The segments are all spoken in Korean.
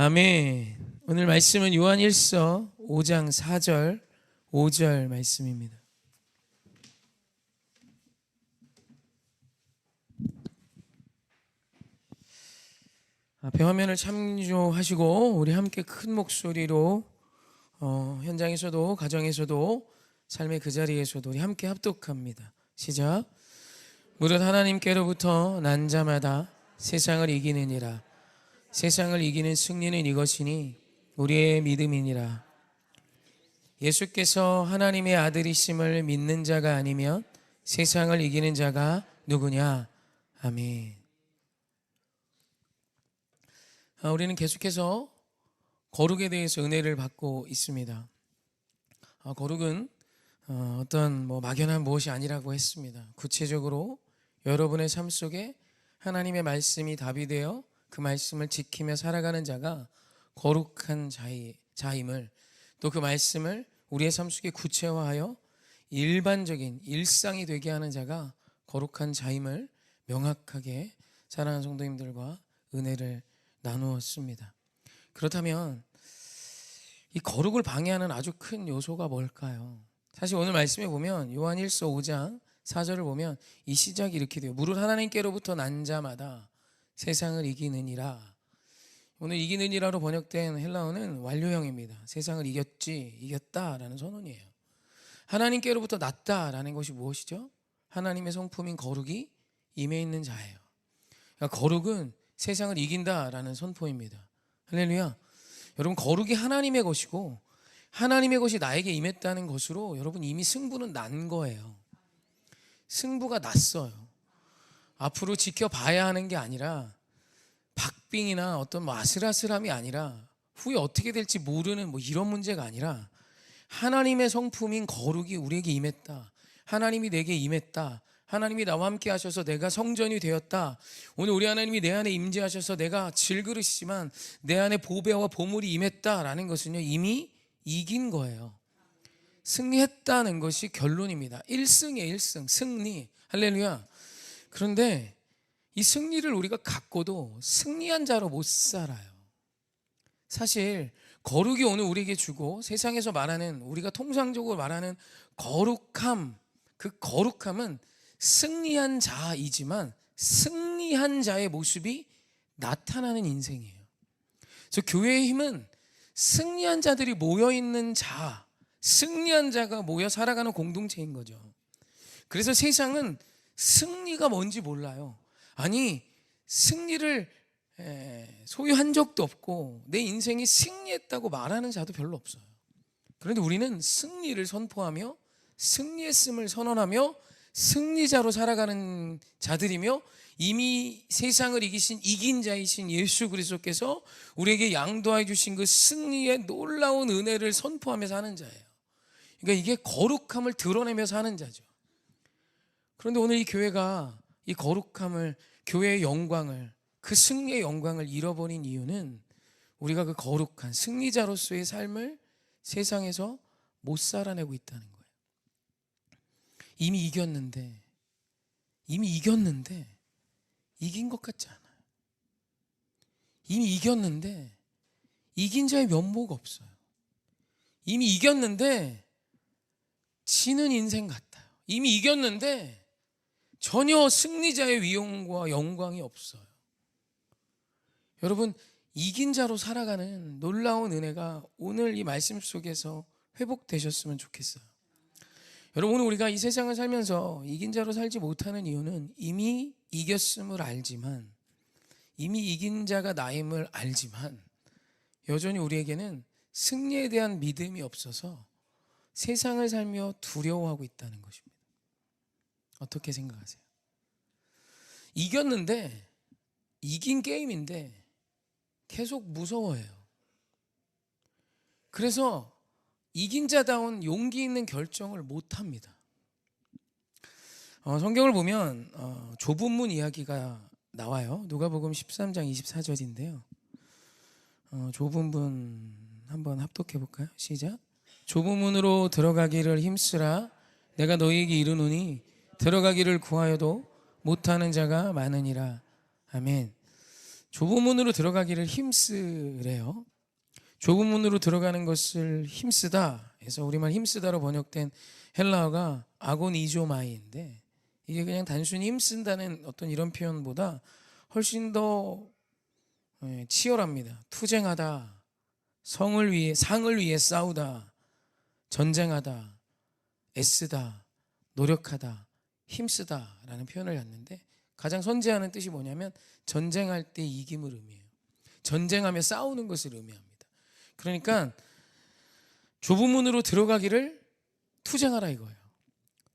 아멘. 오늘 말씀은 요한 1서 5장 4절 5절 말씀입니다. 앞에 화면을 참조하시고 우리 함께 큰 목소리로 어, 현장에서도 가정에서도 삶의 그 자리에서도 우리 함께 합독합니다. 시작. 무릇 하나님께로부터 난 자마다 세상을 이기느니라. 세상을 이기는 승리는 이것이니 우리의 믿음이니라. 예수께서 하나님의 아들이심을 믿는 자가 아니면 세상을 이기는 자가 누구냐? 아멘. 아, 우리는 계속해서 거룩에 대해서 은혜를 받고 있습니다. 아, 거룩은 어, 어떤 뭐 막연한 무엇이 아니라고 했습니다. 구체적으로 여러분의 삶 속에 하나님의 말씀이 답이 되어 그 말씀을 지키며 살아가는 자가 거룩한 자이, 자임을 또 그 말씀을 우리의 삶 속에 구체화하여 일반적인 일상이 되게 하는 자가 거룩한 자임을 명확하게 사랑하는 성도님들과 은혜를 나누었습니다. 그렇다면 이 거룩을 방해하는 아주 큰 요소가 뭘까요? 사실 오늘 말씀에 보면 요한 1서 5장 4절을 보면 이 시작이 이렇게 돼요. 무릇 하나님께로부터 난 자마다 세상을 이기느니라. 오늘 이기느니라로 번역된 헬라어는 완료형입니다. 세상을 이겼지, 이겼다라는 선언이에요. 하나님께로부터 났다라는 것이 무엇이죠? 하나님의 성품인 거룩이 임해 있는 자예요. 그러니까 거룩은 세상을 이긴다라는 선포입니다. 할렐루야. 여러분 거룩이 하나님의 것이고 하나님의 것이 나에게 임했다는 것으로 여러분 이미 승부는 난 거예요. 승부가 났어요. 앞으로 지켜봐야 하는 게 아니라 박빙이나 어떤 뭐 아슬아슬함이 아니라 후에 어떻게 될지 모르는 뭐 이런 문제가 아니라 하나님의 성품인 거룩이 우리에게 임했다. 하나님이 내게 임했다. 하나님이 나와 함께 하셔서 내가 성전이 되었다. 오늘 우리 하나님이 내 안에 임재하셔서 내가 질그릇이지만 내 안에 보배와 보물이 임했다라는 것은요 이미 이긴 거예요. 승리했다는 것이 결론입니다. 1승이에요, 1승. 승리. 할렐루야. 그런데 이 승리를 우리가 갖고도 승리한 자로 못 살아요. 사실 거룩이 오늘 우리에게 주고 세상에서 말하는 우리가 통상적으로 말하는 거룩함 그 거룩함은 승리한 자이지만 승리한 자의 모습이 나타나는 인생이에요. 그래서 교회의 힘은 승리한 자들이 모여 있는 자, 승리한 자가 모여 살아가는 공동체인 거죠. 그래서 세상은 승리가 뭔지 몰라요. 아니 승리를 소유한 적도 없고 내 인생이 승리했다고 말하는 자도 별로 없어요. 그런데 우리는 승리를 선포하며 승리했음을 선언하며 승리자로 살아가는 자들이며 이미 세상을 이기신 이긴 자이신 예수 그리스도께서 우리에게 양도해 주신 그 승리의 놀라운 은혜를 선포하며 사는 자예요. 그러니까 이게 거룩함을 드러내며 사는 자죠. 그런데 오늘 이 교회가 이 거룩함을 교회의 영광을 그 승리의 영광을 잃어버린 이유는 우리가 그 거룩한 승리자로서의 삶을 세상에서 못 살아내고 있다는 거예요. 이미 이겼는데 이미 이겼는데 이긴 것 같지 않아요. 이미 이겼는데 이긴 자의 면모가 없어요. 이미 이겼는데 지는 인생 같아요. 이미 이겼는데 전혀 승리자의 위용과 영광이 없어요. 여러분 이긴 자로 살아가는 놀라운 은혜가 오늘 이 말씀 속에서 회복되셨으면 좋겠어요. 여러분 오늘 우리가 이 세상을 살면서 이긴 자로 살지 못하는 이유는 이미 이겼음을 알지만 이미 이긴 자가 나임을 알지만 여전히 우리에게는 승리에 대한 믿음이 없어서 세상을 살며 두려워하고 있다는 것입니다. 어떻게 생각하세요? 이겼는데 이긴 게임인데 계속 무서워해요. 그래서 이긴 자다운 용기 있는 결정을 못 합니다. 어, 성경을 보면 어, 좁은 문 이야기가 나와요. 누가복음 13장 24절인데요. 어, 좁은 문 한번 합독해 볼까요? 시작. 좁은 문으로 들어가기를 힘쓰라. 내가 너희에게 이르노니 들어가기를 구하여도 못하는 자가 많으니라. 아멘. 좁은 문으로 들어가기를 힘쓰래요. 좁은 문으로 들어가는 것을 힘쓰다. 해서 우리말 힘쓰다로 번역된 헬라어가 아고니조마이인데 이게 그냥 단순히 힘쓴다는 어떤 이런 표현보다 훨씬 더 예, 치열합니다. 투쟁하다, 성을 위해 상을 위해 싸우다, 전쟁하다, 애쓰다, 노력하다, 힘쓰다라는 표현을 갖는데 가장 선재하는 뜻이 뭐냐면 전쟁할 때 이김을 의미해요. 전쟁하며 싸우는 것을 의미합니다. 그러니까 좁은 문으로 들어가기를 투쟁하라 이거예요.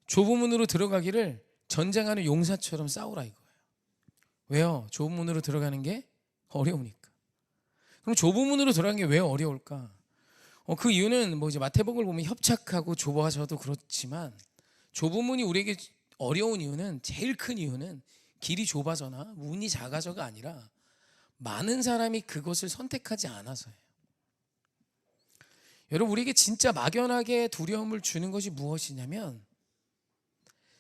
좁은 문으로 들어가기를 전쟁하는 용사처럼 싸우라 이거예요. 왜요? 좁은 문으로 들어가는 게 어려우니까. 그럼 좁은 문으로 들어가는 게 왜 어려울까? 어, 그 이유는 뭐 이제 마태복을 보면 협착하고 좁아져도 그렇지만 좁은 문이 우리에게 어려운 이유는 제일 큰 이유는 길이 좁아져나 문이 작아져가 아니라 많은 사람이 그것을 선택하지 않아서예요. 여러분 우리에게 진짜 막연하게 두려움을 주는 것이 무엇이냐면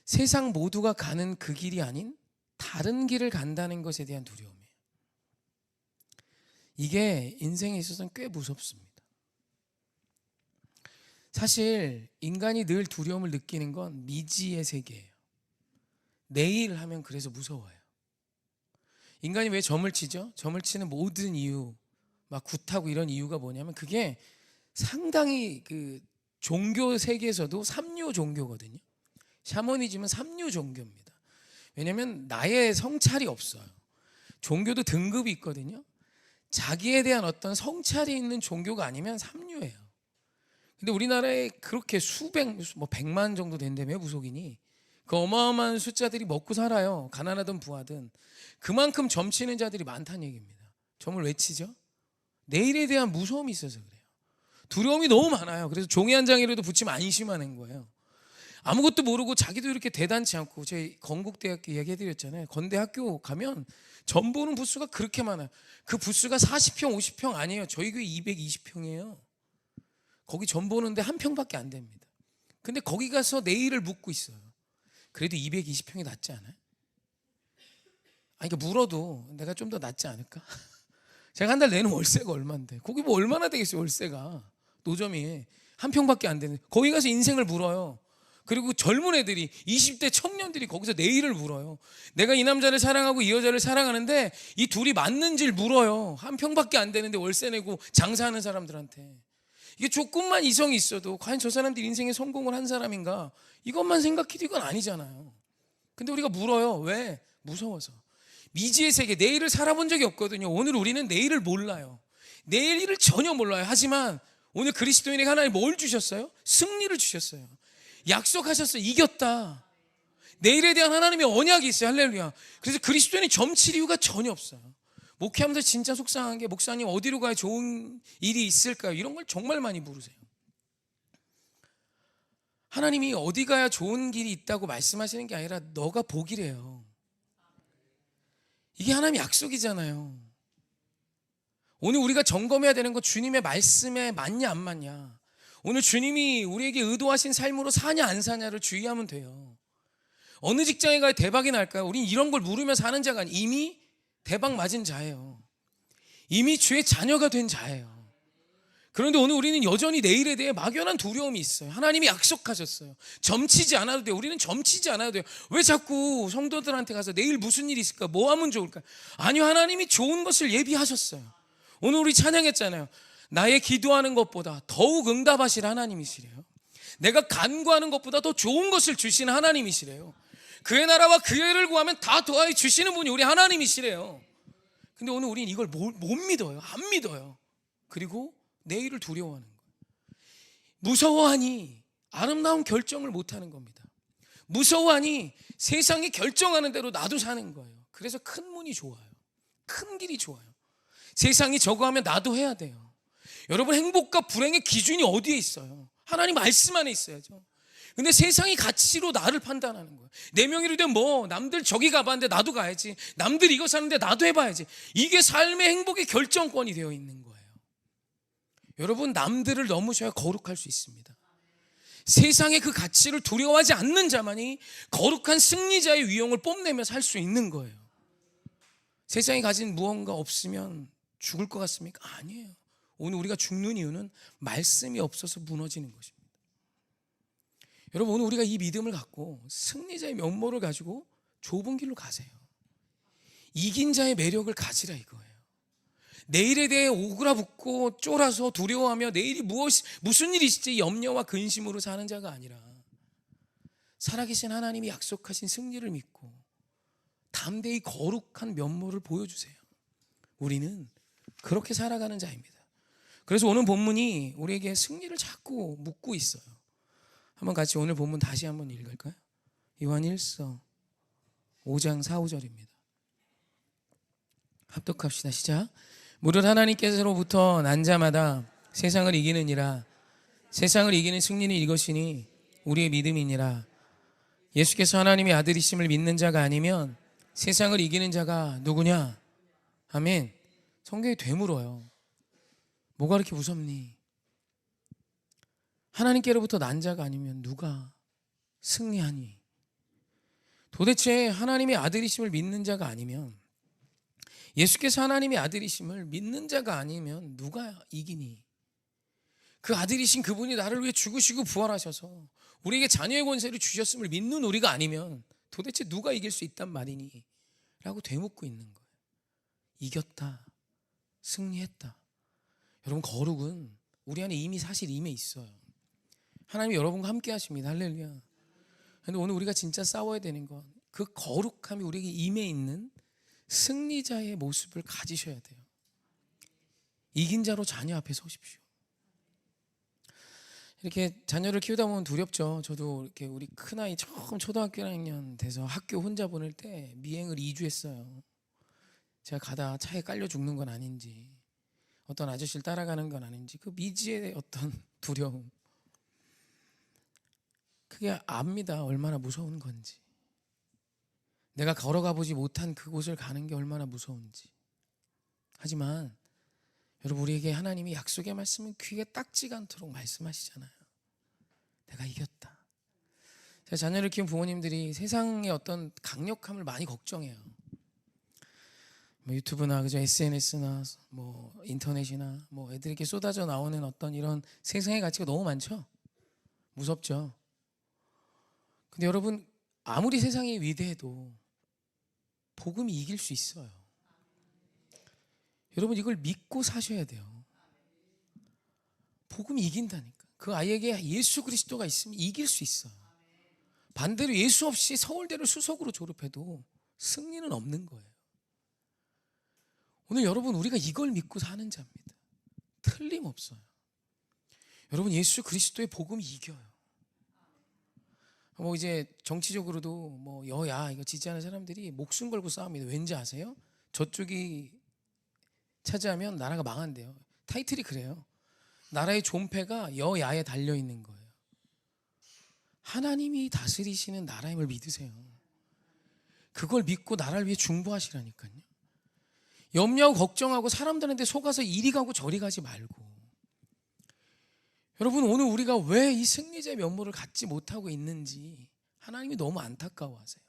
세상 모두가 가는 그 길이 아닌 다른 길을 간다는 것에 대한 두려움이에요. 이게 인생에 있어서는 꽤 무섭습니다. 사실 인간이 늘 두려움을 느끼는 건 미지의 세계예요. 내일 하면 그래서 무서워요. 인간이 왜 점을 치죠? 점을 치는 모든 이유, 막 굿하고 이런 이유가 뭐냐면 그게 상당히 그 종교 세계에서도 삼류 종교거든요. 샤머니즘은 삼류 종교입니다. 왜냐하면 나의 성찰이 없어요. 종교도 등급이 있거든요. 자기에 대한 어떤 성찰이 있는 종교가 아니면 삼류예요. 근데 우리나라에 그렇게 수백, 뭐 백만 정도 된다며 무속인이 그 어마어마한 숫자들이 먹고 살아요. 가난하든 부하든 그만큼 점치는 자들이 많다는 얘기입니다. 점을 왜 치죠? 내일에 대한 무서움이 있어서 그래요. 두려움이 너무 많아요. 그래서 종이 한 장이라도 붙이면 안심하는 거예요. 아무것도 모르고 자기도 이렇게 대단치 않고 제 건국대학교 얘기해드렸잖아요. 건대학교 가면 점 보는 부스가 그렇게 많아요. 그 부스가 40평, 50평 아니에요. 저희 교회 220평이에요. 거기 점 보는데 한 평밖에 안 됩니다. 근데 거기 가서 내일을 묻고 있어요. 그래도 220평이 낫지 않아요? 아니 그러니까 물어도 내가 좀 더 낫지 않을까? 제가 한 달 내는 월세가 얼마인데 거기 뭐 얼마나 되겠어요 월세가 노점이 한 평밖에 안 되는 거기 가서 인생을 물어요. 그리고 젊은 애들이 20대 청년들이 거기서 내일을 물어요. 내가 이 남자를 사랑하고 이 여자를 사랑하는데 이 둘이 맞는지를 물어요. 한 평밖에 안 되는데 월세 내고 장사하는 사람들한테. 이게 조금만 이성이 있어도 과연 저 사람들이 인생에 성공을 한 사람인가? 이것만 생각해도 이건 아니잖아요. 근데 우리가 물어요. 왜? 무서워서. 미지의 세계, 내일을 살아본 적이 없거든요. 오늘 우리는 내일을 몰라요. 내일 일을 전혀 몰라요. 하지만 오늘 그리스도인에게 하나님 뭘 주셨어요? 승리를 주셨어요. 약속하셨어요. 이겼다. 내일에 대한 하나님의 언약이 있어요. 할렐루야. 그래서 그리스도인이 점칠 이유가 전혀 없어요. 목회하면서 진짜 속상한 게 목사님 어디로 가야 좋은 일이 있을까요? 이런 걸 정말 많이 물으세요. 하나님이 어디 가야 좋은 길이 있다고 말씀하시는 게 아니라 너가 보기래요. 이게 하나님 약속이잖아요. 오늘 우리가 점검해야 되는 거 주님의 말씀에 맞냐 안 맞냐. 오늘 주님이 우리에게 의도하신 삶으로 사냐 안 사냐를 주의하면 돼요. 어느 직장에 가야 대박이 날까요? 우린 이런 걸 물으며 사는 자가 이미 대박 맞은 자예요. 이미 주의 자녀가 된 자예요. 그런데 오늘 우리는 여전히 내일에 대해 막연한 두려움이 있어요. 하나님이 약속하셨어요. 점치지 않아도 돼요. 우리는 점치지 않아도 돼요. 왜 자꾸 성도들한테 가서 내일 무슨 일이 있을까? 뭐 하면 좋을까? 아니요. 하나님이 좋은 것을 예비하셨어요. 오늘 우리 찬양했잖아요. 나의 기도하는 것보다 더욱 응답하실 하나님이시래요. 내가 간구하는 것보다 더 좋은 것을 주시는 하나님이시래요. 그의 나라와 그의 를 구하면 다 더하여 주시는 분이 우리 하나님이시래요. 근데 오늘 우리는 이걸 못, 못 믿어요. 안 믿어요. 그리고 내일을 두려워하는 거예요. 무서워하니 아름다운 결정을 못 하는 겁니다. 무서워하니 세상이 결정하는 대로 나도 사는 거예요. 그래서 큰 문이 좋아요. 큰 길이 좋아요. 세상이 저거 하면 나도 해야 돼요. 여러분 행복과 불행의 기준이 어디에 있어요? 하나님 말씀 안에 있어야죠. 근데 세상이 가치로 나를 판단하는 거예요. 내 명의로 된 뭐 남들 저기 가봤는데 나도 가야지. 남들 이거 사는데 나도 해봐야지. 이게 삶의 행복의 결정권이 되어 있는 거예요. 여러분 남들을 넘으셔야 거룩할 수 있습니다. 세상의 그 가치를 두려워하지 않는 자만이 거룩한 승리자의 위용을 뽐내며 살 수 있는 거예요. 세상이 가진 무언가 없으면 죽을 것 같습니까? 아니에요. 오늘 우리가 죽는 이유는 말씀이 없어서 무너지는 것입니다. 여러분 오늘 우리가 이 믿음을 갖고 승리자의 면모를 가지고 좁은 길로 가세요. 이긴 자의 매력을 가지라 이거예요. 내일에 대해 오그라붙고 쫄아서 두려워하며 내일이 무엇 무슨 일이 있을지 염려와 근심으로 사는 자가 아니라 살아계신 하나님이 약속하신 승리를 믿고 담대히 거룩한 면모를 보여주세요. 우리는 그렇게 살아가는 자입니다. 그래서 오늘 본문이 우리에게 승리를 자꾸 묻고 있어요. 한번 같이 오늘 본문 다시 한번 읽을까요? 요한 1서 5장 4, 5절입니다. 합독합시다. 시작. 무릇 하나님께서로부터 난 자마다 세상을 이기느니라 세상을 이기는 승리는 이것이니 우리의 믿음이니라 예수께서 하나님의 아들이심을 믿는 자가 아니면 세상을 이기는 자가 누구냐? 아멘. 성경이 되물어요. 뭐가 그렇게 무섭니? 하나님께로부터 난 자가 아니면 누가 승리하니? 도대체 하나님의 아들이심을 믿는 자가 아니면 예수께서 하나님의 아들이심을 믿는 자가 아니면 누가 이기니? 그 아들이신 그분이 나를 위해 죽으시고 부활하셔서 우리에게 자녀의 권세를 주셨음을 믿는 우리가 아니면 도대체 누가 이길 수 있단 말이니? 라고 되묻고 있는 거예요. 이겼다. 승리했다. 여러분 거룩은 우리 안에 이미 사실 임해 있어요. 하나님이 여러분과 함께 하십니다. 할렐루야. 근데 오늘 우리가 진짜 싸워야 되는 건 그 거룩함이 우리에게 임해 있는 승리자의 모습을 가지셔야 돼요. 이긴 자로 자녀 앞에 서십시오. 이렇게 자녀를 키우다 보면 두렵죠. 저도 이렇게 우리 큰 아이 처음 초등학교 1학년 돼서 학교 혼자 보낼 때 미행을 2주 했어요. 제가 가다 차에 깔려 죽는 건 아닌지 어떤 아저씨를 따라가는 건 아닌지 그 미지의 어떤 두려움 그게 압니다. 얼마나 무서운 건지. 내가 걸어가 보지 못한 그곳을 가는 게 얼마나 무서운지. 하지만 여러분 우리에게 하나님이 약속의 말씀은 귀에 딱지가 않도록 말씀하시잖아요. 내가 이겼다. 제가 자녀를 키운 부모님들이 세상의 어떤 강력함을 많이 걱정해요. 뭐 유튜브나 그죠 SNS나 뭐 인터넷이나 뭐 애들에게 쏟아져 나오는 어떤 이런 세상의 가치가 너무 많죠. 무섭죠. 근데 여러분 아무리 세상이 위대해도 복음이 이길 수 있어요. 여러분 이걸 믿고 사셔야 돼요. 복음이 이긴다니까. 그 아이에게 예수 그리스도가 있으면 이길 수 있어요. 반대로 예수 없이 서울대를 수석으로 졸업해도 승리는 없는 거예요. 오늘 여러분 우리가 이걸 믿고 사는 자입니다. 틀림없어요. 여러분 예수 그리스도의 복음이 이겨요. 뭐 이제 정치적으로도 뭐 여야 이거 지지하는 사람들이 목숨 걸고 싸웁니다. 왠지 아세요? 저쪽이 차지하면 나라가 망한대요. 타이틀이 그래요. 나라의 존폐가 여야에 달려 있는 거예요. 하나님이 다스리시는 나라임을 믿으세요. 그걸 믿고 나라를 위해 중보하시라니까요. 염려하고 걱정하고 사람들한테 속아서 이리 가고 저리 가지 말고 여러분 오늘 우리가 왜 이 승리자의 면모를 갖지 못하고 있는지 하나님이 너무 안타까워하세요.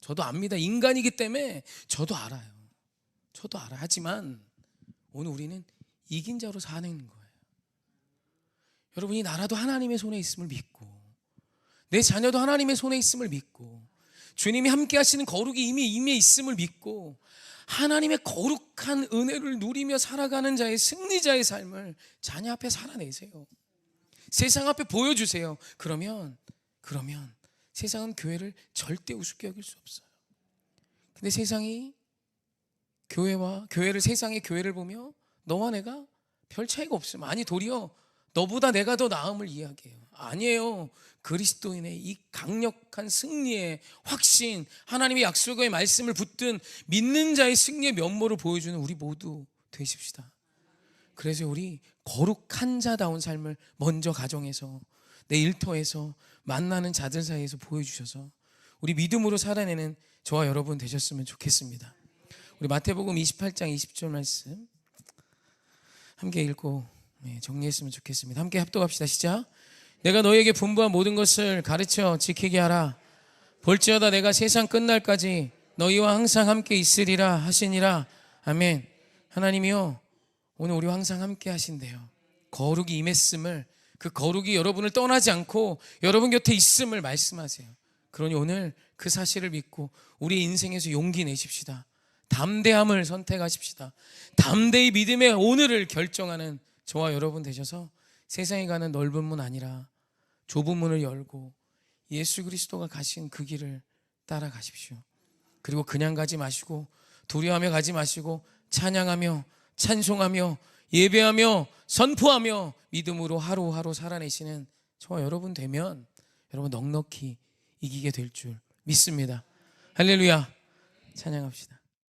저도 압니다. 인간이기 때문에 저도 알아요. 저도 알아. 하지만 오늘 우리는 이긴 자로 사는 거예요. 여러분이 나라도 하나님의 손에 있음을 믿고 내 자녀도 하나님의 손에 있음을 믿고 주님이 함께 하시는 거룩이 이미 이미 있음을 믿고 하나님의 거룩한 은혜를 누리며 살아가는 자의 승리자의 삶을 자녀 앞에 살아내세요. 세상 앞에 보여주세요. 그러면 그러면 세상은 교회를 절대 우습게 여길 수 없어요. 근데 세상이 교회와 교회를 세상의 교회를 보며 너와 내가 별 차이가 없어요. 아니 도리어 너보다 내가 더 나음을 이야기해요. 아니에요. 그리스도인의 이 강력한 승리의 확신, 하나님의 약속의 말씀을 붙든 믿는 자의 승리의 면모를 보여주는 우리 모두 되십시다. 그래서 우리 거룩한 자다운 삶을 먼저 가정에서 내 일터에서 만나는 자들 사이에서 보여주셔서 우리 믿음으로 살아내는 저와 여러분 되셨으면 좋겠습니다. 우리 마태복음 28장 20절 말씀 함께 읽고 네, 정리했으면 좋겠습니다. 함께 합독합시다. 시작. 내가 너에게 분부한 모든 것을 가르쳐 지키게 하라. 볼지어다 내가 세상 끝날까지 너희와 항상 함께 있으리라 하시니라. 아멘. 하나님이요. 오늘 우리와 항상 함께 하신대요. 거룩이 임했음을 그 거룩이 여러분을 떠나지 않고 여러분 곁에 있음을 말씀하세요. 그러니 오늘 그 사실을 믿고 우리 인생에서 용기 내십시다. 담대함을 선택하십시다. 담대히 믿음의 오늘을 결정하는 저와 여러분 되셔서 세상에 가는 넓은 문 아니라 좁은 문을 열고 예수 그리스도가 가신 그 길을 따라가십시오. 그리고 그냥 가지 마시고 두려워하며 가지 마시고 찬양하며 찬송하며 예배하며 선포하며 믿음으로 하루하루 살아내시는 저와 여러분 되면 여러분 넉넉히 이기게 될 줄 믿습니다. 할렐루야. 찬양합시다.